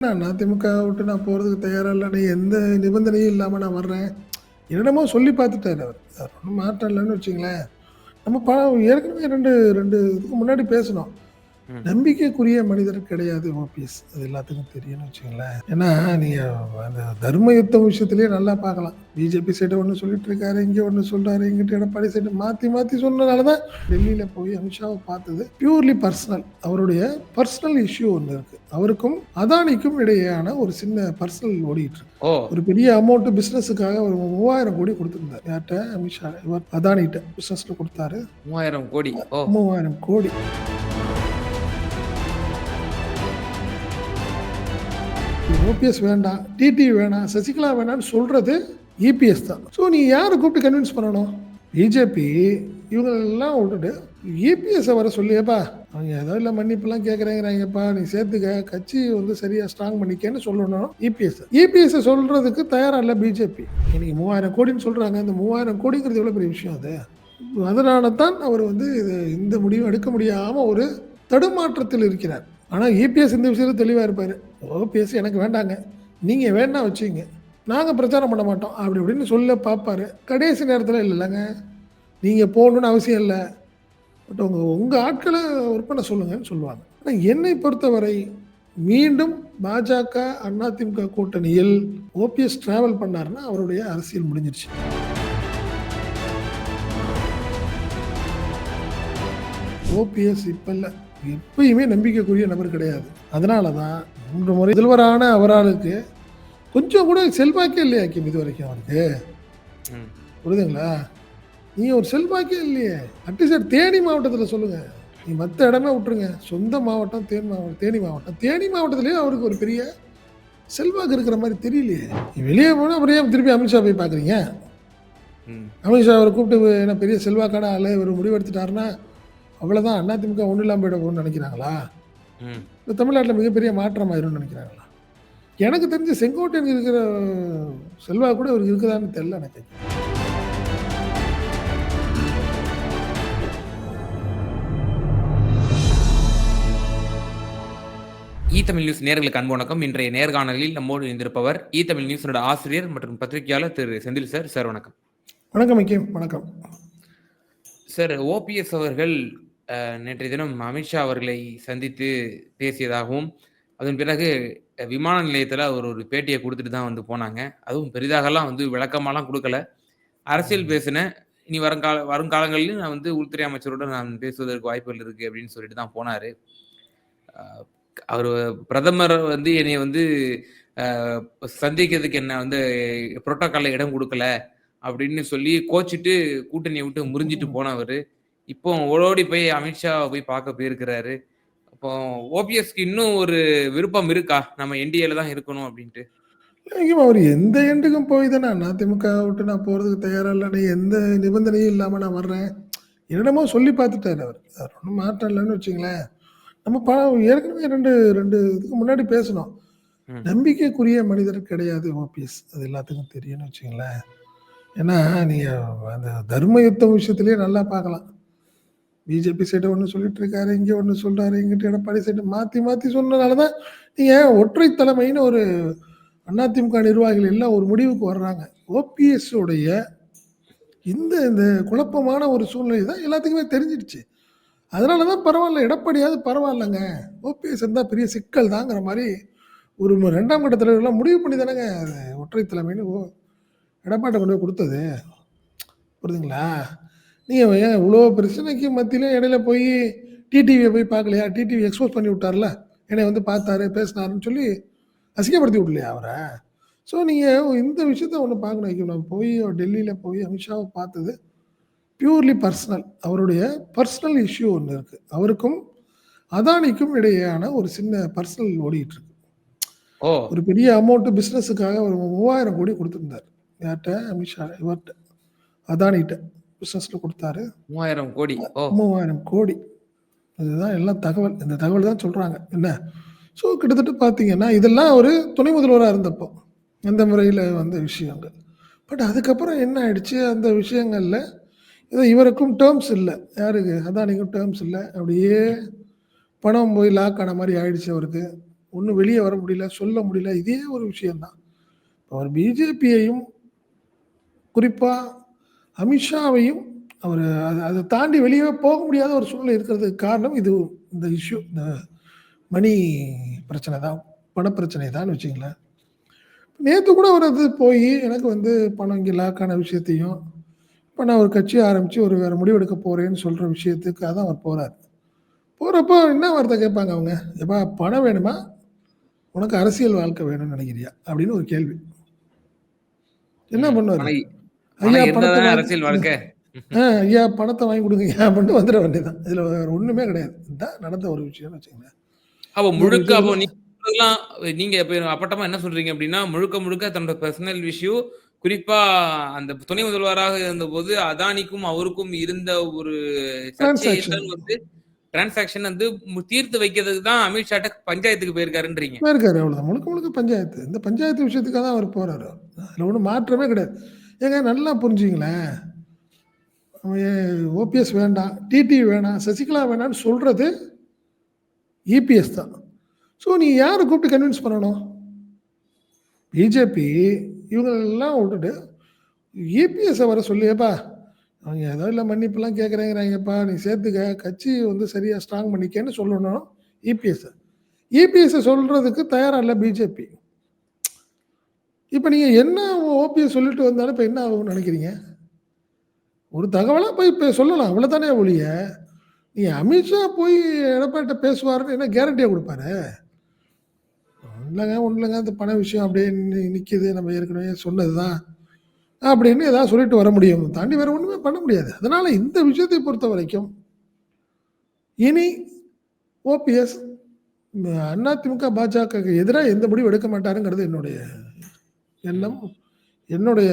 நான் அதிமுக விட்டு நான் போகிறதுக்கு தயாராக இல்லை நான் எந்த நிபந்தனையும் இல்லாமல் நான் வர்றேன். என்னென்னமோ சொல்லி பார்த்துட்டேன் அவர். ஒன்றும் மாற்றம் இல்லைன்னு வச்சுங்களேன் நம்ம ப ஏற்கனவே 2 2 இதுக்கு முன்னாடி பேசினோம். நம்பிக்கைக்குரிய மனிதர் கிடையாது ஓபிஎஸ். அது எல்லாத்துக்கும் தெரியும்னு வச்சுக்கங்களேன். ஏன்னா, நீங்க அந்த தர்ம யுத்தம் விஷயத்திலேயே நல்லா பார்க்கலாம். பிஜேபி சைடு ஒண்ணு சொல்லிட்டு இருக்காரு, இங்க ஒண்ணு சொல்றாரு, இங்கிட்டு எடப்பாடி சைடு மாத்தி மாத்தி சொன்னனால தான் டெல்லியில போய் அமித்ஷாவ பார்த்தது பியூர்லி பர்சனல். அவருடைய பர்சனல் இஷ்யூ ஒண்ணு இருக்கு. அவருக்கும் அதானிக்கும் இடையேயான ஒரு சின்ன பர்சனல் ஓடிட்டு இருக்கு. ஒரு பெரிய அமௌண்ட் பிசினஸ்ஸுக்காக ஒரு 3000 கோடி குடுத்திருந்தார். யார்ட்ட? அமித்ஷா. இவர் அதானிட்ட பிசினஸ்ல குடுத்தாரு. 3000 கோடி. 3000 கோடி. ஓபிஎஸ் வேண்டாம், டிடி வேணாம், சசிகலா வேணாம்னு சொல்கிறது இபிஎஸ் தான். ஸோ நீ யாரை கூப்பிட்டு கன்வின்ஸ் பண்ணணும்? பிஜேபி இவங்களெல்லாம் விட்டுட்டு இபிஎஸ்ஸை வர சொல்லியேப்பா அவங்க ஏதோ இல்லை மன்னிப்புலாம் கேட்குறேங்கிறாங்கப்பா. நீ சேர்த்துக்க. கட்சி வந்து சரியாக ஸ்ட்ராங் பண்ணிக்கன்னு" சொல்லணும் இபிஎஸ். இபிஎஸ் சொல்கிறதுக்கு தயாராக இல்லை பிஜேபி. இன்னைக்கு 3000 கோடின்னு சொல்கிறாங்க இந்த 3000 கோடிங்கிறது எவ்வளோ பெரிய விஷயம் அது. அதனால தான் அவர் வந்து இது இந்த முடிவு எடுக்க முடியாமல் ஒரு தடுமாற்றத்தில் இருக்கிறார். ஆனால் இபிஎஸ் இந்த விஷயத்துல தெளிவாக இருப்பார் ஓபிஎஸ் எனக்கு வேண்டாங்க. நீங்கள் வேணா வச்சுங்க நாங்கள் பிரச்சாரம் பண்ண மாட்டோம். அப்படி இப்படின்னு சொல்ல பார்ப்பாரு. கடைசி நேரத்தில் இல்லைல்லங்க நீங்கள் போகணுன்னு அவசியம் இல்லை பட் உங்கள் உங்கள் ஆட்களை ஒர்க் பண்ண சொல்லுங்கன்னு சொல்லுவாங்க. ஆனால் என்னை பொறுத்தவரை மீண்டும் பாஜக, அதிமுக கூட்டணியில் ஓபிஎஸ் டிராவல் பண்ணாருன்னா அவருடைய அரசியல் முடிஞ்சிருச்சு. ஓபிஎஸ் இப்போ இல்லை எப்பயுமே நம்பிக்கைக்குரிய நபர் கிடையாது. அதனால தான் 3 முறை முதல்வரான அவராளுக்கு கொஞ்சம் கூட செல்வாக்கே இல்லையா கிம் இதுவரைக்கும் அவருக்கு. ம். புரியுதுங்களா? நீங்க ஒரு செல்வாக்கே இல்லையே. அட்லீஸ்ட் தேனி மாவட்டத்துல சொல்லுங்க. நீ மத்த இடமே விட்டுருங்க. சொந்த மாவட்டம் தேனி மாவட்டம் தேனி மாவட்டம். தேனி மாவட்டத்திலேயே அவருக்கு ஒரு பெரிய செல்வாக்கு இருக்கிற மாரி தெரியலையே. நீ வெளிய போனா அப்புறம் ஏன் திருப்பி அமித்ஷா போய் பார்க்குறீங்க? அமித்ஷா அவர கூப்பிட்டு என்ன பெரிய செல்வாக்கான ஆளு இவரு முடிவெடுத்துட்டாருன்னா, அவ்வளோதான் அதிமுக ஒண்ணும் இல்லாம போயிட போகுதுன்னு நினைக்கிறாங்களா? இந்த தமிழ்நாட்டுல மிகப்பெரிய மாற்றம் ஆயிரும்னு நினைக்கிறாங்களா? எனக்கு தெரிஞ்சு செங்கோட்டையனுக்கு இருக்கிற செல்வாக்கு கூட இவருக்கு இருக்குதான்னு தெரியல எனக்கு. ஈ தமிழ் நியூஸ் நேயர்களுக்கு அன்பு வணக்கம். இன்றைய நேர்காணலில் நம்மோடு இணைந்திருப்பவர் ஈ தமிழ் நியூஸினோட ஆசிரியர் மற்றும் பத்திரிகையாளர் திரு செந்தில் சார். சார் வணக்கம். வணக்கம். வணக்கம். சார் ஓபிஎஸ் அவர்கள் நேற்றைய தினம் அமித்ஷா அவர்களை சந்தித்து பேசியதாகவும், அதன் பிறகு விமான நிலையத்தில அவர் ஒரு பேட்டிய குடுத்துட்டு தான் வந்து போனாங்க. அதுவும் பெரிதாகலாம் வந்து விளக்கமாலாம் குடுக்கல. அரசியல் பேசினேன். இனி வருங்கால வருங்காலங்களிலும் நான் வந்து உள்துறை அமைச்சருடன் நான் பேசுவதற்கு வாய்ப்புகள் இருக்கு அப்படின்னு சொல்லிட்டு தான் போனாரு. அவரு பிரதமர் வந்து என்னைய வந்து சந்திக்கிறதுக்கு என்ன வந்து புரோட்டோகால்ல இடம் குடுக்கல அப்படின்னு சொல்லி கோச்சிட்டு கூட்டணிய விட்டு முறிஞ்சிட்டு போனவரு. இப்போ ஓடோடி போய் அமித்ஷாவ போய் பார்க்க போயிருக்கிறாரு. அப்போ ஓபிஎஸ்க்கு இன்னும் ஒரு விருப்பம் இருக்கா? நம்ம என்டிஏல தான் இருக்கணும் அப்படின்ட்டு. அவரு எந்த எண்டுக்கும் போய் தானே அதிமுக விட்டு நான் போறதுக்கு தயாரா இல்ல. நான் எந்த நிபந்தனையும் இல்லாம நான் வர்றேன். என்னென்னமோ சொல்லி பார்த்துட்டாரு அவரு. அது ஒண்ணும் மாற்றம் இல்லன்னு வச்சுக்கங்களேன். நம்ம ப ஏற்கனவே 2 2 இதுக்கு முன்னாடி பேசுனோம். ம். நம்பிக்கைக்குரிய மனிதர் கிடையாது ஓபிஎஸ். அது எல்லாத்துக்கும் தெரியும்னு வச்சுக்கங்களேன். ஏன்னா, நீங்க அந்த தர்ம யுத்தம் விஷயத்திலேயே நல்லா பார்க்கலாம். பிஜேபி சைடு ஒன்று சொல்லிட்டு இருக்காரு, இங்கே ஒன்று சொல்றாரு, இங்கிட்ட எடப்பாடி சைடு மாற்றி மாற்றி சொன்னனால தான் நீங்கள் ஒற்றை தலைமைன்னு ஒரு அதிமுக நிர்வாகிகள் எல்லாம் ஒரு முடிவுக்கு வர்றாங்க. ஓபிஎஸ் உடைய இந்த இந்த குழப்பமான ஒரு சூழ்நிலை தான் எல்லாத்துக்குமே தெரிஞ்சிடுச்சு. அதனால தான் பரவாயில்ல எடப்பாடியாவது பரவாயில்லைங்க ஓபிஎஸ் இருந்தால் பெரிய சிக்கல் தாங்கிற மாதிரி ஒரு ரெண்டாம் கட்ட தலைவர்கள்லாம் முடிவு பண்ணி தானேங்க ஒற்றை தலைமைன்னு ஓ கொண்டு போய் கொடுத்தது புரியுதுங்களா? நீங்க ஏன் இவ்ளோ பிரச்சனைக்கு மத்தியில இடையில போய் டிடிவிய போய் பார்க்கலையா? டிடிவி எக்ஸ்போஸ் பண்ணி விட்டார்ல. என்னைய வந்து பார்த்தாரு, பேசினாருன்னு சொல்லி அசிங்கப்படுத்தி விடலையா அவர? ஸோ நீங்க இந்த விஷயத்த ஒண்ணு பார்க்கணும். நான் போய் டெல்லியில போய் அமித்ஷாவ பார்த்தது பியூர்லி பர்சனல். அவருடைய பர்சனல் இஷ்யூ ஒண்ணு இருக்கு. அவருக்கும் அதானிக்கும் இடையேயான ஒரு சின்ன பர்சனல் ஓடிட்டு இருக்கு. ஒரு பெரிய அமௌண்ட் பிசினஸ்ஸுக்காக ஒரு 3000 கோடி குடுத்திருந்தார். யார்ட்ட? அமித்ஷா இவர்ட்ட அதானிட்ட பிசினஸ்ல குடுத்தாரு. 3000 கோடி. 3000 கோடி. இதுதான் எல்லாம் தகவல். இந்த தகவல் தான் சொல்றாங்க. என்ன? ஸோ கிட்டத்தட்ட பார்த்தீங்கன்னா, இதெல்லாம் ஒரு துணை முதல்வரா இருந்தப்போ. அந்த முறையில வந்த விஷயங்கள். பட் அதுக்கப்புறம் என்ன ஆயிடுச்சு, அந்த விஷயங்கள்ல ஏதோ இவருக்கும் டெர்ம்ஸ் இல்ல. யாருக்கு? அதானிக்கும் டெர்ம்ஸ் இல்ல. அப்படியே பணம் போய் லாக் ஆன மாரி ஆயிடுச்சு அவருக்கு. ஒண்ணும் வெளிய வர முடியல, சொல்ல முடியல. இதே ஒரு விஷயம் தான். அவர் பிஜேபியையும் குறிப்பா அமித்ஷாவையும் அவரு அத அத தாண்டி வெளியவே போக முடியாத ஒரு சூழ்நிலை இருக்கிறதுக்கு காரணம் இது இந்த இஷ்யூ இந்த மணி பிரச்சனை தான். பணப்பிரச்சனை தான்னு வச்சுக்கங்களேன். நேத்து கூட ஒரு இது போயி எனக்கு வந்து பணம் இங்க லாக் ஆன விஷயத்தையும், இப்ப நான் ஒரு கட்சி ஆரம்பிச்சு ஒரு வேற முடிவு எடுக்க போறேன்னு சொல்ற விஷயத்துக்காக தான் அவர் போறாரு. போறப்போ என்ன வார்த்தை கேட்பாங்க அவங்க? "எப்பா பணம் வேணுமா? உனக்கு அரசியல் வாழ்க்கை வேணும்னு நினைக்கிறியா?" அப்படின்னு ஒரு கேள்வி. என்ன. பண்ணுவாரு? ஐயா பணத்த அரசியல் வாழ்க்கை. ஐயா பணத்த வாங்கி குடுங்கய்யா அப்படின்ட்டு வந்துர வேண்டியதுதான். இதுல ஒண்ணுமே கிடையாது. இதான் நடந்த ஒரு விஷயம்னு வச்சுக்கங்களேன். அப்ப முழுக்க அப்போ நீங்க நீங்க அப்பட்டமா என்ன சொல்றீங்க அப்படின்னா, முழுக்க முழுக்க தன்னோட பெர்சனல் இஷ்யூ குறிப்பா அந்த துணை முதல்வராக இருந்தபோது அதானிக்கும் அவருக்கும் இருந்த ஒரு வந்து டிரான்சாக்ஷன் வந்து தீர்த்து வைக்கிறதுக்கு தான் அமித்ஷாட்ட பஞ்சாயத்துக்கு போயிருக்காருன்றீங்க. போயிருக்காரு அவ்வளவுதான். முழுக்க முழுக்க பஞ்சாயத்து. இந்த பஞ்சாயத்து விஷயத்துக்காக தான் அவர் போறாரு. அதுல ஒண்ணும் மாற்றமே கிடையாது. ஏங்க நல்லா புரிஞ்சுங்களேன். ஓபிஎஸ் வேண்டாம், டிடிவி வேணாம், சசிகலா வேணாம்னு சொல்கிறது இபிஎஸ் தான். ஸோ நீ யாரை கூப்பிட்டு கன்வின்ஸ் பண்ணணும்? பிஜேபி இவங்களெல்லாம் விட்டுட்டு இபிஎஸ்ஸை வர சொல்லியேப்பா அவங்க ஏதோ இல்லை மன்னிப்புலாம் கேட்குறேங்கிறாங்கப்பா. நீ சேர்த்துக்க. கட்சி வந்து சரியாக ஸ்ட்ராங் பண்ணிக்கன்னு" சொல்லணும் இபிஎஸ்ஸ. இபிஎஸ்ஸை சொல்கிறதுக்கு தயாராக இல்லை பிஜேபி. இப்போ நீங்கள் என்ன ஓபிஎஸ் சொல்லிட்டு வந்தாலும் இப்போ என்ன ஆகும்னு நினைக்கிறீங்க? ஒரு தகவலாக போய் இப்போ சொல்லலாம். அவ்வளோதானே ஒழிய, நீ அமித்ஷா போய் எடப்பாட்ட பேசுவாருன்னு என்ன கேரண்டியாக கொடுப்பாரு இல்லைங்க ஒன்றுலங்க அந்த பண விஷயம் அப்படியே நிற்கிது நம்ம ஏற்கனவே சொன்னது தான். அப்படின்னு ஏதாவது சொல்லிட்டு வர முடியும். தாண்டி வேறு ஒன்றுமே பண்ண முடியாது. அதனால் இந்த விஷயத்தை பொறுத்த வரைக்கும் இனி ஓபிஎஸ் அதிமுக, பாஜகவுக்கு எதிராக எந்த முடிவும் எடுக்க மாட்டாருங்கிறது என்னுடைய எல்லாம் என்னுடைய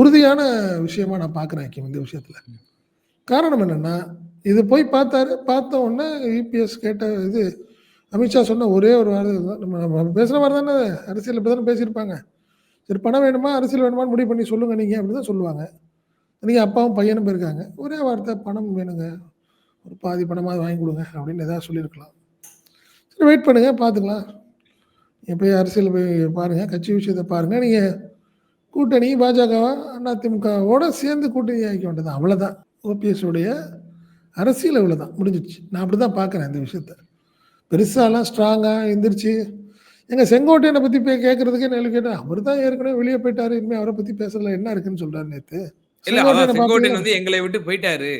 உறுதியான விஷயமா நான் பார்க்குறேன் ஹக்கீம் இந்த விஷயத்தில் காரணம் என்னென்னா இது போய் பார்த்தாரு. பார்த்த உடனே யூபிஎஸ் கேட்ட இது அமித்ஷா சொன்ன ஒரே ஒரு வார்த்தை தான். நம்ம நம்ம பேசுற தானே அரசியல் இப்படி தானே பேசியிருப்பாங்க. சரி பணம் வேணுமா? அரசியல் வேணுமான்னு முடிவு பண்ணி சொல்லுங்கள் நீங்கள் அப்படின்னு தான் சொல்லுவாங்க. நீங்கள் அப்பாவும் பையனும் போயிருக்காங்க. ஒரே வார்த்தை பணம் வேணுங்க. ஒரு பாதி பணமாக வாங்கி கொடுங்க அப்படின்னு எதாவது சொல்லியிருக்கலாம். சரி வெயிட் பண்ணுங்கள் பார்த்துக்கலாம். போய் அரசியல் போய் பாருங்க. கட்சி விஷயத்த பாருங்க. நீங்க கூட்டணி பாஜகவா, அதிமுகவோட சேர்ந்து கூட்டணி ஆக்கிக்க வேண்டியதுதான். அவ்வளவுதான். ஓபிஎஸ் உடைய அரசியல் இவ்வளவுதான். முடிஞ்சிருச்சு. நான் அப்படிதான் பார்க்குறேன் இந்த விஷயத்த. பெருசாலாம் ஸ்ட்ராங்கா எந்திரிச்சு எங்க செங்கோட்டையன பத்தி போய் கேட்கறதுக்கே கேள்வி கேட்டேன். அவரு தான் ஏற்கனவே வெளிய போயிட்டாரு. இனிமே அவர பத்தி பேசுறதுல என்ன இருக்குன்னு செங்கோட்டையன பார்த்தீங்களா? வந்து எங்களை விட்டு போயிட்டாரு.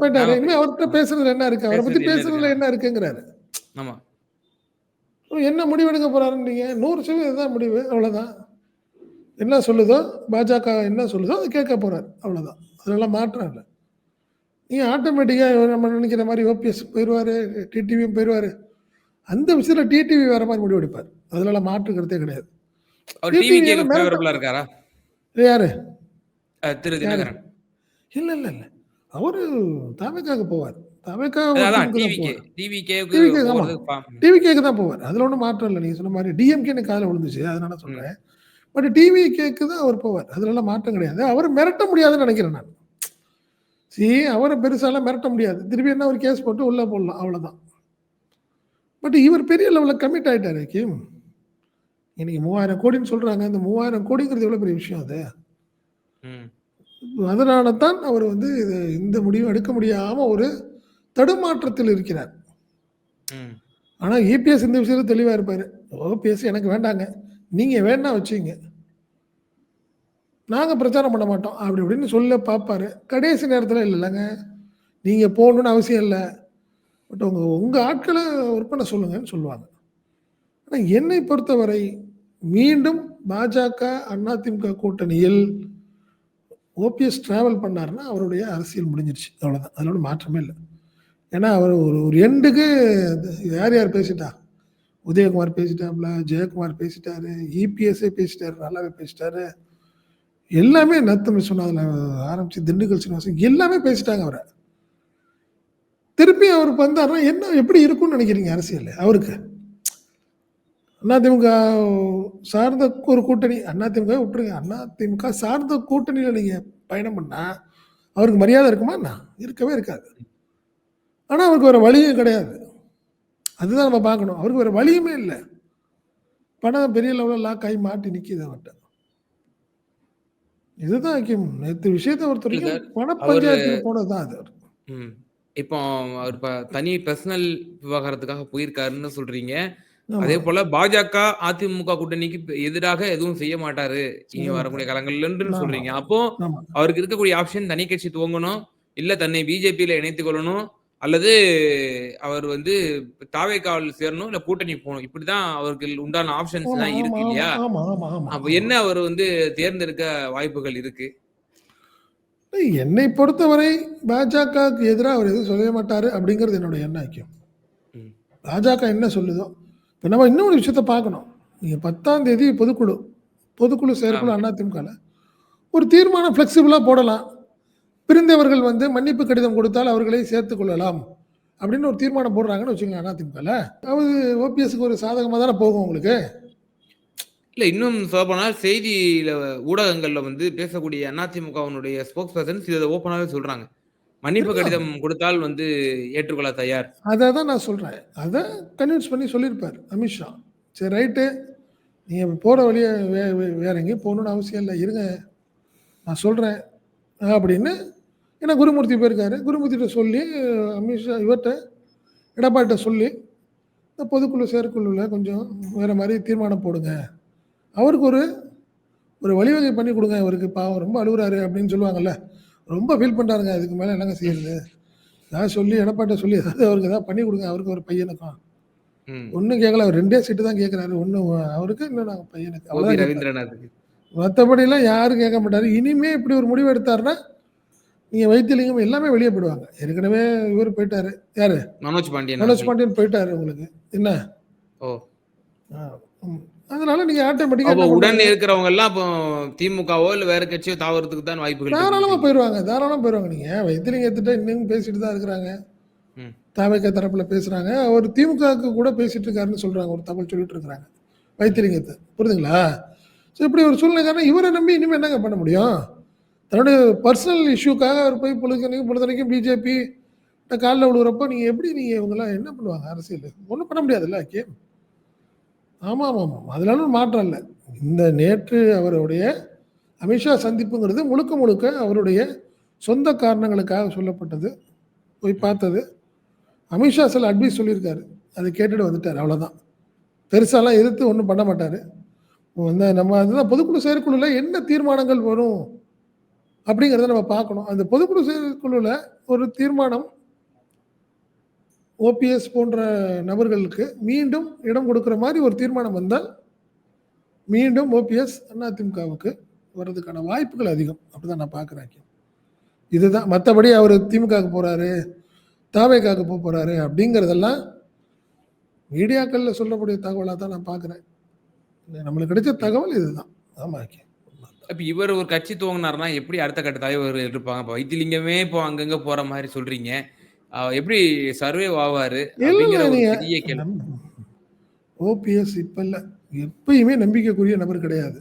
போயிட்டாரு. நாம இனிமே அவர்ட்ட பேசுறதுல என்ன இருக்கு? அவர பத்தி பேசுறதுல? என்ன இருக்குங்கிறாரு. ஆமா. என்ன முடிவு எடுக்க போறாருன்றீங்க? 100% தான் முடிவு. அவ்வளவுதான். என்ன சொல்லுதோ, பாஜக என்ன சொல்லுதோ அத கேட்க போறாரு. அவ்வளவுதான். அதெல்லாம் மாற்றம் இல்ல. நீங்க ஆட்டோமேட்டிக்கா நம்ம நினைக்கிற மாரி ஓபிஎஸ் போயிருவாரு, டிடிவியும் போயிருவாரு. அந்த விஷயத்துல டிடிவி வேற மாரி முடிவு எடுப்பாரு. அதுலலாம் மாற்று கருத்தே கிடையாது. இருக்காரா? யாரு? திரு? தினகரன். இல்ல, இல்ல, இல்ல. அவரு தவேகாக்கு போவார். டிவிகேக்கு தான் போவார். அதுல ஒண்ணும் மாற்றம் இல்ல. நீங்க சொன்ன மாரி டிஎம்கே எனக்கு காதுல விழுந்துச்சு. அதனால ம். சொல்றேன். பட் டிவிகேக்கு தான் அவர் போவார். அதுலலாம் மாற்றம் கிடையாது. அவர மிரட்ட முடியாதுன்னு நினைக்கிறேன் நான். சி அவர பெருசாலாம் மிரட்ட முடியாது. திருப்பி என்ன ஒரு கேஸ் போட்டு உள்ள போடலாம். அவ்வளவுதான். பட் இவர் பெரிய லெவல்ல கமிட் ஆயிட்டாரு ஹக்கீம். இன்னைக்கு 3000 கோடின்னு சொல்றாங்க. இந்த 3000 கோடிங்கிறது எவ்வளவு பெரிய விஷயம் அது? அதனால தான் அவர் வந்து இது இந்த முடிவு எடுக்க முடியாம ஒரு தடுமாற்றத்தில் இருக்கிறார். ம். ஆனா இபிஎஸ் இந்த விஷயத்துல தெளிவா இருப்பாரு. ஓபிஎஸ் எனக்கு வேண்டாங்க. நீங்க வேணா வச்சுக்கங்க. நாங்க பிரச்சாரம் பண்ண மாட்டோம். அப்படி இப்படின்னு சொல்ல பார்ப்பாரு. கடைசி நேரத்துல இல்லல்லங்க. நீங்க போகணும்னு அவசியம் இல்ல. பட் உங்க உங்க ஆட்கள ஒர்க் பண்ண சொல்லுங்கன்னு சொல்லுவாங்க. ஆனா என்னை பொறுத்தவரை மீண்டும் பாஜக, அதிமுக கூட்டணியில் ஓபிஎஸ் டிராவல் பண்ணாருன்னா அவருடைய அரசியல் முடிஞ்சிருச்சு. அவ்வளவுதான். அதுல ஒண்ணும் மாற்றமே இல்ல. ஏன்னா அவர் ஒரு ஒரு எண்டுக்கு யார் யார் பேசிட்டா? உதயகுமார் பேசிட்டாப்ல, ஜெயக்குமார் பேசிட்டாரு, இபிஎஸ்ஏ பேசிட்டாரு. நல்லாவே பேசிட்டாரு. எல்லாமே நத்தம் சொன்னதில் ஆரம்பிச்சு திண்டுக்கல் சீனிவாசன் எல்லாமே பேசிட்டாங்க அவரை திருப்பி அவர் வந்தார்னா என்ன எப்படி இருக்கும்னு நினைக்கிறீங்க அரசியல் அவருக்கு? அதிமுக சார்ந்த ஒரு கூட்டணி அதிமுக விட்டுருங்க. அதிமுக சார்ந்த கூட்டணியில் நீங்கள் பயணம் பண்ணால் அவருக்கு மரியாதை இருக்குமா என்ன? இருக்கவே இருக்காது. ஆனா அவருக்கு வேற வழியும் கிடையாது. அதுதான் நம்ம பார்க்கணும் அவருக்கு வேற வழியுமே இல்லை பணம் பெரிய லெவலில் லாக் ஆகி மாட்டி நிற்கிது அவர்கிட்ட இதுதான் ஹக்கீம் நேற்று விஷயத்தை பொறுத்த சார் பண பஞ்சாயத்துக்கு போனது தான் அது. இப்போ அவர் தனி பர்சனல் விவகாரத்துக்காக போயிருக்காருன்னு சொல்றீங்க. அதே போல பாஜக, அதிமுக கூட்டணிக்கு எதிராக எதுவும் செய்ய மாட்டாரு. இனி வரக்கூடிய காலங்கள்லன்னு சொல்றீங்க. அப்போ அவருக்கு இருக்கக்கூடிய ஆப்ஷன் தனி கட்சி துவங்கணும். இல்ல தன்னை பிஜேபியில இணைத்துக் கொள்ளணும். அல்லது அவர் வந்து தாவேகாவில் சேரணும். இல்ல கூட்டணி போணும். இப்படிதான் அவருக்கு உண்டான ஆப்ஷன்ஸ் ஆமா இருக்கு இல்லையா? அப்ப என்ன அவர் வந்து தேர்ந்தெடுக்க வாய்ப்புகள் இருக்கு? என்னை பொறுத்தவரை பாஜகவுக்கு எதிராக அவர் எதுவும் சொல்லவே மாட்டாரு அப்படிங்கிறது என்னோட எண்ணம் ஐக்கியம். பாஜக என்ன சொல்லுதோ இப்போ நம்ம இன்னொரு விஷயத்த பார்க்கணும் நீங்கள் பத்தாம் தேதி பொதுக்குழு பொதுக்குழு செயற்குழு. அதிமுகவில் ஒரு தீர்மானம் ஃப்ளெக்சிபிளாக போடலாம் பிரிந்தவர்கள் வந்து மன்னிப்பு கடிதம் கொடுத்தால் அவர்களை சேர்த்துக் கொள்ளலாம் அப்படின்னு ஒரு தீர்மானம் போடுறாங்கன்னு வச்சுக்கோங்க அதிமுகவில் அது ஓபிஎஸ்க்கு ஒரு சாதகமாக தானே போகும் உங்களுக்கு? இல்ல இன்னும் சொல்லப்போனால் செய்தியில ஊடகங்கள்ல வந்து பேசக்கூடிய அதிமுகவினுடைய ஸ்போக்ஸ் பர்சன்ஸ் இதை ஓப்பனாவே சொல்றாங்க. மன்னிப்பு கடிதம் கொடுத்தால் வந்து ஏற்றுக்கொள்ள தயார். அதை தான் நான் சொல்கிறேன் அதை கன்வின்ஸ் பண்ணி சொல்லியிருப்பார் அமித்ஷா சரி ரைட்டு நீங்கள் போகிற வழியை வே- வேற எங்கேயும் போகணுன்னு அவசியம் இல்லை. இருங்க. நான் சொல்கிறேன் அப்படின்னு ஏன்னா குருமூர்த்தி போயிருக்காரு. குருமூர்த்திகிட்ட சொல்லி அமித்ஷா இவர்கிட்ட எடப்பாடிட்ட சொல்லி இந்த பொதுக்குழு செயற்குழுவில் கொஞ்சம் வேறு மாதிரி தீர்மானம் போடுங்க. அவருக்கு ஒரு ஒரு வழிவகை பண்ணி கொடுங்க. அவருக்கு பாவம் ரொம்ப அழுகுறாரு அப்படின்னு சொல்லுவாங்கல்ல. ரொம்ப ஃபீல் பண்ணுறாருங்க அதுக்கு மேலே என்னங்க செய்யறது? ஏதாவது சொல்லி எடப்பாட்ட சொல்லி ஏதாவது அவருக்கு ஏதாவது பண்ணி கொடுங்க. அவருக்கு ஒரு பையனுக்கும். ஒன்றும் கேட்கல. அவர் ரெண்டே சீட்டு தான் கேட்குறாரு. ஒன்று அவருக்கு இன்னும் நாங்கள் பையனுக்கு. அவ்வளோதான் ரவீந்திரநாத்துக்கு. மற்றபடிலாம் யாரும் கேட்க மாட்டாரு. இனிமே இப்படி ஒரு முடிவு எடுத்தாருன்னா நீங்கள் வைத்தியலிங்கம் எல்லாமே வெளியே போயிடுவாங்க. ஏற்கனவே இவர் போயிட்டாரு. யாரு? மனோஜ் பாண்டியன் மனோஜ். பாண்டியன் போயிட்டாரு உங்களுக்கு. என்ன? ஓ. அதனால அப்போ என்ன உடன் இருக்கிறவங்க எல்லாம் இப்போ திமுகவோ இல்ல வேற கட்சியோ தாவறதுக்கு தான் வாய்ப்புகள் தாராளமாக இருக்குன்றீங்க. போயிடுவாங்க தாராளமாக போயிடுவாங்க நீங்கள் வைத்தியலிங்கத்திட்ட இன்னும் பேசிட்டு தான் இருக்கிறாங்க. ம். தாவேக்க தரப்புல பேசுறாங்க. அவர் திமுகவுக்கு கூட பேசிட்டு இருக்காருன்னு சொல்றாங்க. ஒரு தகவல் சொல்லிட்டு இருக்கிறாங்க. வைத்தியலிங்கத்தை. புரியுதுங்களா? ஸோ இப்படி ஒரு சூழ்நிலை காரணம் இவரை நம்பி இனிமேல் என்னங்க பண்ண முடியும்? தன்னுடைய பர்சனல் இஷ்யூக்காக அவர் போய் பொழுதுனைக்கும் பொழுதுனைக்கும் பிஜேபி காலில் விழுகிறப்போ நீங்கள் எப்படி நீங்கள் இவங்கெல்லாம் என்ன பண்ணுவாங்க அரசியல்? ஒன்றும் பண்ண முடியாதுல்ல கேம் ஆமாம் ஆமாம் ஆமாம் அதனால மாற்றம் இல்லை. இந்த நேற்று அவருடைய அமித்ஷா சந்திப்புங்கிறது முழுக்க முழுக்க அவருடைய சொந்த காரணங்களுக்காக சொல்லப்பட்டது. போய் பார்த்தது. அமித்ஷா சில அட்வைஸ் சொல்லியிருக்காரு. அதை கேட்டுட்டு வந்துட்டார் அவ்வளோதான் பெருசாலாம் எதிர்த்து ஒன்றும் பண்ண மாட்டார். வந்து நம்ம அதுதான் பொதுக்குழு செயற்குழுவில் என்ன தீர்மானங்கள் வரும்? அப்படிங்கிறத நம்ம பார்க்கணும். அந்த பொதுக்குழு செயற்குழுவில் ஒரு தீர்மானம் ஓபிஎஸ் போன்ற நபர்களுக்கு மீண்டும் இடம் கொடுக்குற மாதிரி ஒரு தீர்மானம் வந்தால் மீண்டும் ஓபிஎஸ் அதிமுகவுக்கு வர்றதுக்கான வாய்ப்புகள் அதிகம். அப்படிதான் நான் பார்க்குறேன் இதுதான் மற்றபடி அவர் திமுகவுக்கு போகிறாரு தாவேக்காக்கு போக போகிறாரு அப்படிங்கிறதெல்லாம் மீடியாக்களில் சொல்லக்கூடிய தகவலாக தான் நான் பார்க்குறேன். நம்மளுக்கு கிடைச்ச தகவல் இதுதான். ஆமாம் அப்ப இவர் ஒரு கட்சி துவங்கினாருன்னா எப்படி அடுத்த கட்ட தலைவர் இருப்பாங்க? இப்போ வைத்திலிங்கமே இப்போ அங்கங்க போற மாதிரி சொல்றீங்க. எப்படி சர்வே ஆவாரு ஓபிஎஸ் இப்போ இல்லை. எப்பயுமே நம்பிக்கைக்குரிய நபர் கிடையாது.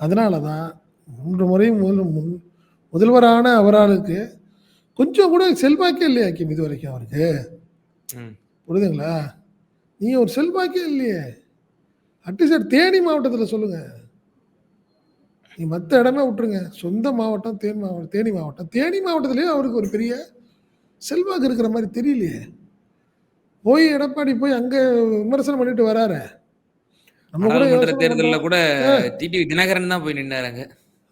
அதனால தான் மூன்று முறை முதல் முன் முதல்வரான அவராளுக்கு கொஞ்சம் கூட செல்வாக்கே இல்லையா கிம் இது வரைக்கும் அவருக்கு. ம். புரியுதுங்களா? நீங்க ஒரு செல்வாக்கே இல்லையே. அட்லீஸ்ட் தேனி மாவட்டத்தில் சொல்லுங்க. நீ மற்ற இடமே விட்டுருங்க. சொந்த மாவட்டம் தேனி மாவட்டம் தேனி மாவட்டம். தேனி மாவட்டத்திலேயே அவருக்கு ஒரு பெரிய செல்வாக்கு இருக்கிற மாதிரி தெரியலையே. போய் எடப்பாடி போய் அங்க விமர்சனம் பண்ணிட்டு வராரு. நம்ம கூட நாடாளுமன்ற தேர்தல்ல. கூட. டிடிவி தினகரன் தான் போய் நின்னாருங்க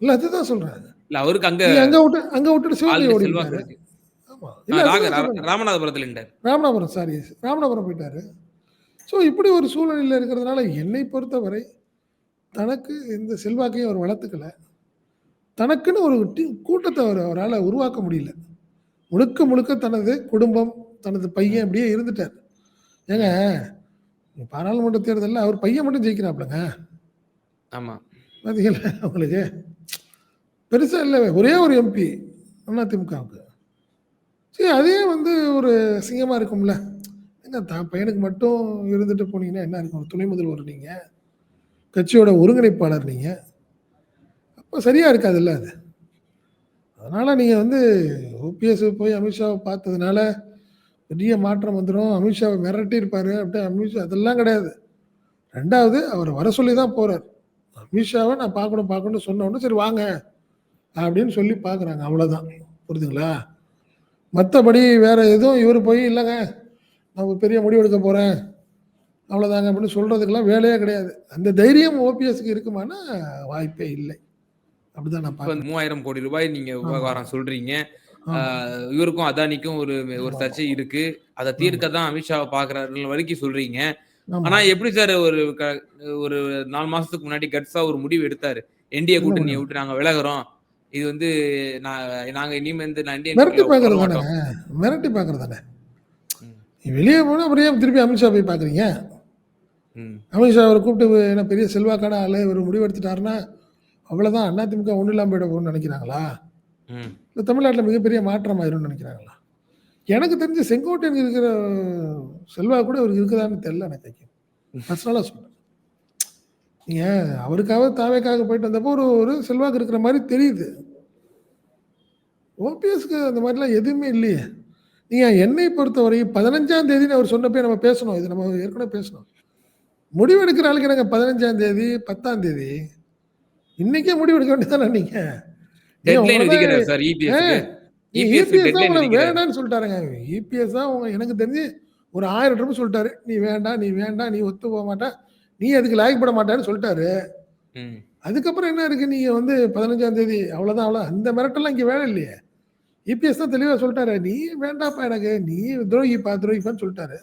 இல்ல அதுதான் சொல்றேன் இல்ல அவருக்கு அங்க அங்க விட்டு அங்க விட்டுட்டு சிவகங்கை ஆல்ரெடி ஓடி செல்வாக்கு போயிட்டாரு இருக்கு. ஆமா. ஆ, இல்ல ராக- அதுதான் ரா- சொல்றேன். ராமநாதபுரத்துல நின்றார் ராமநாதபுரம் சாரி ராமநாதபுரம் போயிட்டாரு. ஸோ இப்படி ஒரு சூழ்நிலையில் இருக்கிறதுனால என்னை பொறுத்தவரை தனக்கு இந்த செல்வாக்கையும் அவர் வளர்த்துக்கல. தனக்குன்னு ஒரு டி- கூட்டத்தை அவர் அவரால் உருவாக்க முடியல. முழுக்க முழுக்க தனது குடும்பம் தனது பையன் அப்படியே இருந்துட்டார். ஏங்க பாராளுமன்ற தேர்தலில் அவர் பையன் மட்டும் ஜெயிக்கிறாப்லங்க ஆமா. பார்த்தீங்களா உங்களுக்கு? பெருசாக இல்லை ஒரே ஒரு எம்பி அதிமுகவுக்கு சரி அதே வந்து ஒரு அசிங்கமாக இருக்கும்ல. ஏங்க தான் பையனுக்கு மட்டும் இருந்துட்டு போனீங்கன்னா என்ன இருக்கும்? ஒரு துணை முதல்வர் நீங்கள் கட்சியோட ஒருங்கிணைப்பாளர் நீங்கள் அப்போ சரியாக இருக்காதுல்ல அது அதனால் நீங்கள் வந்து ஓபிஎஸ் போய் அமித்ஷாவை பார்த்ததுனால பெரிய மாற்றம் வந்துடும் அமித்ஷாவை மிரட்டியிருப்பாரு. அப்படியே அமித்ஷா அதெல்லாம் கிடையாது. ரெண்டாவது அவர் வர சொல்லி தான் போகிறார் அமித்ஷாவை நான் பார்க்கணும் பார்க்கணும்னு சொன்ன உடனே, சரி வாங்க அப்படின்னு சொல்லி பார்க்குறாங்க. அவ்வளோதான். புரியுதுங்களா? மற்றபடி வேறு எதுவும் இவர் போய் இல்லைங்க நான் ஒரு பெரிய முடிவு எடுக்க போகிறேன் அவ்வளோதாங்க அப்படின்னு சொல்றதுக்கெல்லாம் வேலையே கிடையாது. அந்த தைரியம் ஓபிஎஸ்க்கு இருக்குமான்னா வாய்ப்பே இல்லை. அப்படிதான் நான் 3000 கோடி ரூபாய் நீங்க. விவகாரம் சொல்றீங்க. இவருக்கும் அதானிக்கும் ஒரு ஒரு. சர்ச்சை இருக்கு. அத. தீர்க்க தான் அமித்ஷாவ பார்க்குறாருன்னு வரைக்கும் சொல்றீங்க. ஆனா எப்படி சார் ஒரு ஒரு 4 மாசத்துக்கு முன்னாடி கட்ஸா ஒரு முடிவு எடுத்தாரு. என்டிஏ கூட்டணிய? விட்டு நாங்க விலகுறோம். இது வந்து நான் நாங்க இனிமே வந்து நான் மிரட்டி வர தானே. மிரட்டி பார்க்குறது தானே. வெளிய போனா ஏன் திருப்பி அமித்ஷா போய் பார்க்குறீங்க? அமித்ஷா அவர கூப்பிட்டு என்ன பெரிய செல்வாக்கான ஆளு, இவரு முடிவு எடுத்துட்டாருன்னா, அவ்வளோதான் அதிமுக ஒண்ணும் இல்லாம போயிட போகுதுன்னு நினைக்கிறாங்களா? இல்ல தமிழ்நாட்டுல மிகப்பெரிய மாற்றம் ஆயிரும்னு நினைக்கிறாங்களா? எனக்கு தெரிஞ்சு செங்கோட்டையனுக்கு இருக்கிற செல்வாக்கு கூட இவருக்கு இருக்குதான்னு தெரியல எனக்கு. பர்சனலா சொல்றேன். நீங்க அவருக்காக தாவேக்காக போயிட்டு வந்தப்போ ஒரு ஒரு செல்வாக்கு இருக்கிற மாரி தெரியுது. ஓபிஎஸ்க்கு அந்த மாதிரிலாம் எதுவுமே இல்லையே. நீங்க என்னை பொறுத்தவரை 15ஆம் தேதின்னு அவர் சொன்னப்பயே நம்ம பேசணும். இது நம்ம ஏற்கனவே பேசணும். முடிவு எடுக்கிற ஆளுக்கு என்னங்க 15ஆம் தேதி, 10ஆம் தேதி. இன்னைக்கே முடிவு எடுக்க வேண்டியது நீங்க. டெட்லைன் உங்கள விதிக்கிறார். வேண்டான்னு சொல்லிட்டாருங்க. இபிஎஸ் தான் உங்க எனக்கு தெரிஞ்சு ஒரு 1000 ட்ரிப் சொல்லிட்டாரு. நீ வேண்டாம், நீ வேண்டாம், நீ ஒத்து போக மாட்ட. நீ அதுக்கு லாயக்கப்பட மாட்டேன்னு சொல்லிட்டாரு. அதுக்கப்புறம் என்ன இருக்கு நீங்க வந்து 15ஆம் தேதி அவ்வளோதான் அவ்வளோ அந்த மிரட்டல்லாம் இங்க வேலை இல்லையே. இபிஎஸ் தான் தெளிவா சொல்லிட்டாரு. நீ வேண்டாம்ப்பா எனக்கு. நீ துரோகிப்பா துரோகிப்பான்னு சொல்லிட்டாரு.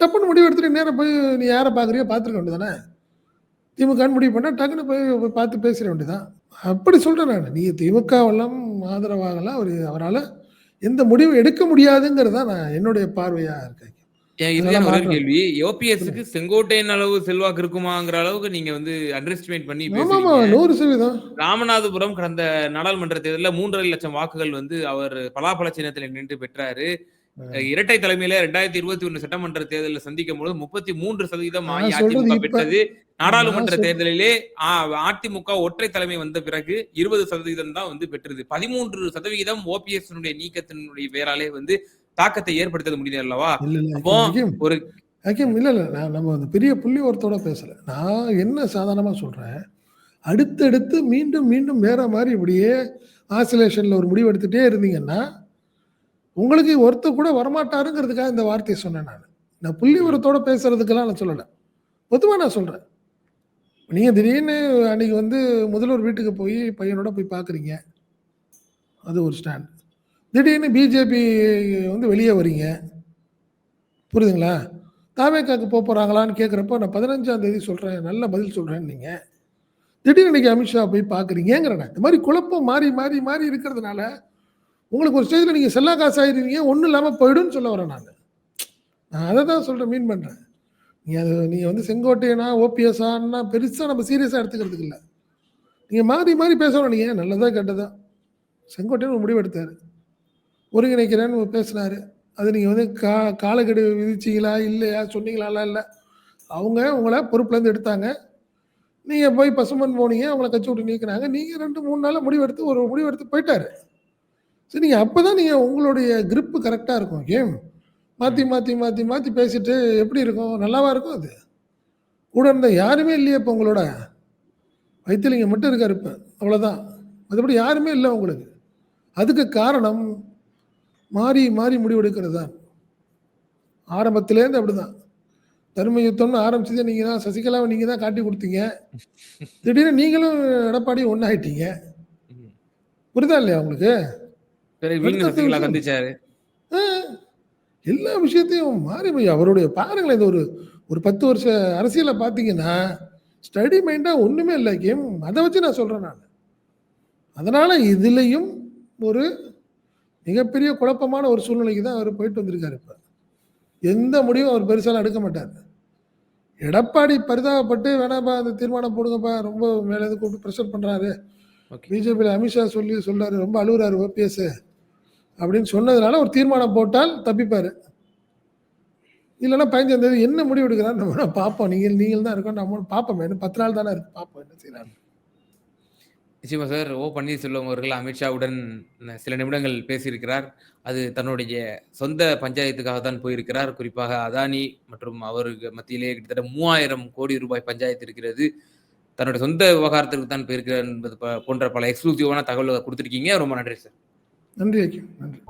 டப்புன்னு முடிவு எடுத்துட்டு நேரா போய் நீ யார பார்க்குறியோ பார்த்துருக்க வேண்டியதானே. திமுகன்னு முடிவு பண்ணா டக்குன்னு போய் பார்த்து பேசிற வேண்டியதுதான். அப்படி சொல்றேன் நானு. நீங்க திமுகவெல்லாம் ஆதரவாகலாம் அவரு அவரால எந்த முடிவும் எடுக்க முடியாதுங்கிறது தான் நான் என்னுடைய பார்வையா இருக்கு. என் அதெல்லாம் இறுதியான ஒரே ஒரு மாற்றம். கேள்வி. ஓபிஎஸ்க்கு செங்கோட்டையன் அளவு செல்வாக்கு இருக்குமாங்கிற அளவுக்கு நீங்க வந்து அண்டர் எஸ்டிமேட் பண்ணி. பேசுறீங்க. 100% ராமநாதபுரம் கடந்த நாடாளுமன்ற தேர்தல்ல 3.5 லட்சம் வாக்குகள் வந்து அவர் பலாப்பழ சின்னத்துல நின்று பெற்றாரு. இரட்டை தலைமையில 2021 சட்டமன்ற தேர்தல்ல சந்திக்கும்போது 33% நான் ஆகி சொல்றது அதிமுக பெற்றது. நாடாளுமன்ற தேர்தலிலே அதிமுக ஒற்றை தலைமை வந்த பிறகு 20% தான் வந்து பெற்றது. 13% ஓபிஎஸ்னுடைய நீக்கத்தினுடைய பெயராலே வந்து தாக்கத்தை ஏற்படுத்த முடியுது அல்லவா? அப்போ ஒரு இல்ல, இல்ல. நம்ம அந்த பெரிய புள்ளி ஒருத்தோட பேசல. நான் என்ன சாதாரணமா சொல்றேன். அடுத்தடுத்து மீண்டும், மீண்டும் வேற மாரி இப்படியே ஆசிலேஷன்ல ஒரு முடிவு எடுத்துட்டே இருந்தீங்கன்னா, உங்களுக்கு ஒருத்தர் கூட வரமாட்டாருங்கிறதுக்காக இந்த வார்த்தைய சொன்னேன் நானு. நான் புள்ளி ம். விவரத்தோட பேசுறதுக்கெல்லாம் நான் சொல்லல. பொதுவா நான் சொல்றேன். நீங்க திடீர்னு அன்னைக்கு வந்து முதல்வர் வீட்டுக்கு போய் பையனோட போய் பார்க்குறீங்க. அது ஒரு ஸ்டாண்ட். திடீர்னு பிஜேபி வந்து வெளிய வரீங்க. புரியுதுங்களா? தாவேக்காக்கு போ போறாங்களான்னு கேட்கிறப்போ, நான் 15ஆம் தேதி சொல்றேன். நல்ல பதில் சொல்றேன்னீங்க. திடீர்னு இன்னைக்கு அமித்ஷா போய் பார்க்குறீங்கங்கிறேன். இந்த மாரி குழப்பம் மாறி, மாறி, மாறி இருக்கிறதுனால, உங்களுக்கு ஒரு ஸ்டேஜில் நீங்கள் செல்லா காசு ஆயிருவீங்க. ஒன்றும் இல்லாமல் போயிடும்னு சொல்ல வரேன் நான் நான் அதை தான் சொல்கிறேன் மீன் பண்ணுறேன் நீங்கள் அது நீங்கள் வந்து செங்கோட்டையனா, ஓபிஎஸ்ஸான்னா பெருசாக நம்ம சீரியஸாக எடுத்துக்கிறதுக்கு இல்லை நீங்கள் மாறி, மாறி பேசணும் நீங்கள் நல்லதா கெட்டதா. செங்கோட்டையன் ஒரு முடிவெடுத்தார் ஒருங்கிணைக்கிறேன்னு பேசினார் அது நீங்கள் வந்து கா காலக்கெடு விதிச்சீங்களா? இல்லையா? சொன்னீங்களாலாம் இல்லை அவங்க உங்களை பொறுப்புலேருந்து எடுத்தாங்க. நீங்கள் போய் பசுமன் போனீங்க. அவங்கள கட்சி விட்டு நீக்கினாங்க நீங்கள் ரெண்டு மூணு நாளில் முடிவெடுத்து ஒரு முடிவெடுத்து போயிட்டாரு. சரி நீங்க அப்பதான் நீங்க உங்களுடைய கிரிப் கரெக்ட்டா இருக்கும். கேம். மாத்தி, ம். மாத்தி, மாத்தி, மாத்தி பேசிட்டு எப்படி இருக்கும்? நல்லாவா இருக்கும் அது? கூட இருந்த யாருமே இல்லையே இப்ப உங்களோட. வைத்திலிங்கம் மட்டும் இருக்காரு இப்ப. அவ்வளோதான். மத்தபடி யாருமே இல்ல உங்களுக்கு. அதுக்கு காரணம் மாறி, மாறி முடிவெடுக்கிறது தான். ஆரம்பத்திலேருந்து அப்படிதான். தர்ம யுத்தம்னு ஆரம்பிச்சதே நீங்க தான். சசிகலாவ நீங்க தான் காட்டிக் குடுத்தீங்க. திடீர்னு நீங்களும் எடப்பாடியும் ஒண்ணாயிட்டீங்க. ம். புரியுதா இல்லையா உங்களுக்கு? பிறகு சசிகலா. எல்லா விஷயத்தையும் மாறி போய் அவருடைய பாருங்களேன் இந்த ஒரு ஒரு 10 வருஷ அரசியல பார்த்தீங்கன்னா, ஸ்டடி மைண்டா ஒண்ணுமே இல்ல கேம். அத வச்சு நான் சொல்றேன் நானு. அதனால இதுலயும் ஒரு மிகப்பெரிய குழப்பமான ஒரு சூழ்நிலைக்கு தான் அவரு போயிட்டு வந்திருக்காரு இப்ப. எந்த முடிவும் அவர் பெருசாலாம் எடுக்க மாட்டாரு. எடப்பாடி பரிதாபப்பட்டு வேணாம்ப்பா அந்த தீர்மானம் போடுங்கப்பா. ரொம்ப மேல கூப்பிட்டு பிரஷர் பண்றாரு. ஓகே. பிஜேபில அமித்ஷா சொல்லி சொல்றாரு. ரொம்ப அழுவுறாரு ஓபிஎஸ். அப்படின்னு சொன்னதுனால ஒரு தீர்மானம் போட்டால் தப்பிப்பார் இல்லைன்னா 15ஆம் தேதி என்ன முடிவு எடுக்கிறான்னு நம்ம பார்ப்போம். நீங்கள் நீங்கள் தான் இருக்கோம். நம்ம பார்ப்போம் இன்னும் 10 நாள் தானே இருக்கு. பார்ப்போம் என்ன செய்யலாம் நிச்சயமா சார். ஓ. பன்னீர்செல்வம் அவர்கள் அமித்ஷாவுடன் சில நிமிடங்கள் பேசியிருக்கிறார். அது தன்னுடைய சொந்த பஞ்சாயத்துக்காக தான் போயிருக்கிறார். குறிப்பாக அதானி மற்றும் அவருக்கு மத்தியிலே கிட்டத்தட்ட 3000 கோடி ரூபாய் பஞ்சாயத்து இருக்கிறது. தன்னுடைய சொந்த விவகாரத்திற்கு தான் போயிருக்கிறார் என்பது போன்ற பல எக்ஸ்க்ளூசிவான தகவல்களை கொடுத்துருக்கீங்க ரொம்ப நன்றி சார். நன்றி ஐயா. நன்றி.